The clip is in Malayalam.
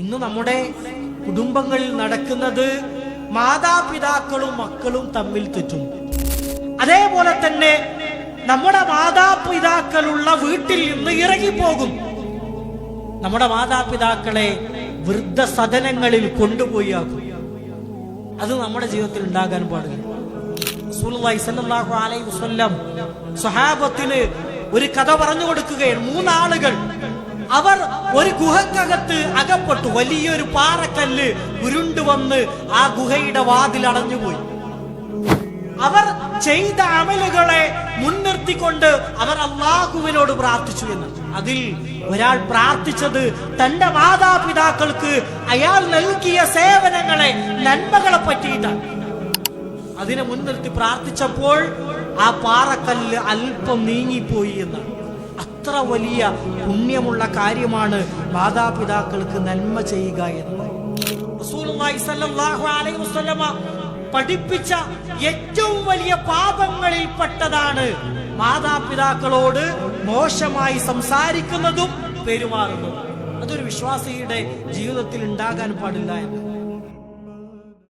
ഇന്ന് നമ്മുടെ കുടുംബങ്ങളിൽ നടക്കുന്നത് മാതാപിതാക്കളും മക്കളും തമ്മിൽ തെറ്റും. അതേപോലെ തന്നെ നമ്മുടെ മാതാപിതാക്കളുള്ള വീട്ടിൽ നിന്ന് ഇറങ്ങിപ്പോകും. നമ്മുടെ മാതാപിതാക്കളെ വൃദ്ധസദനങ്ങളിൽ കൊണ്ടുപോയി ആക്കും അത് നമ്മുടെ ജീവിതത്തിൽ ഉണ്ടാകാൻ പാടില്ല. സ്വഹാബത്തിന് ഒരു കഥ പറഞ്ഞു കൊടുക്കുകയാണ്. മൂന്നാളുകൾ അവർ ഒരു ഗുഹക്കകത്ത് അകപ്പെട്ടു. വലിയൊരു പാറക്കല്ല് ഉരുണ്ടു വന്ന് ആ ഗുഹയുടെ വാതിൽ അടഞ്ഞുപോയി. അവർ ചെയ്ത അമലുകളെ മുൻനിർത്തിക്കൊണ്ട് അവർ അള്ളാഹുവിനോട് പ്രാർത്ഥിച്ചു എന്ന്. അതിൽ ഒരാൾ പ്രാർത്ഥിച്ചത് തന്റെ മാതാപിതാക്കൾക്ക് അയാൾ നൽകിയ സേവനങ്ങളെ നന്മകളെ പറ്റിയിട്ടാണ്. അതിനെ മുൻനിർത്തി പ്രാർത്ഥിച്ചപ്പോൾ ആ പാറക്കല്ല് അല്പം നീങ്ങിപ്പോയി എന്നാണ്. അത്ര വലിയ പുണ്യമുള്ള കാര്യമാണ് മാതാപിതാക്കൾക്ക് നന്മ ചെയ്യുക എന്ന്. പഠിപ്പിച്ച ഏറ്റവും വലിയ പാപങ്ങളിൽ പെട്ടതാണ് മാതാപിതാക്കളോട് മോശമായി സംസാരിക്കുന്നതും പെരുമാറുന്നതും. അതൊരു വിശ്വാസിയുടെ ജീവിതത്തിൽ ഉണ്ടാകാൻ പാടില്ല എന്ന്.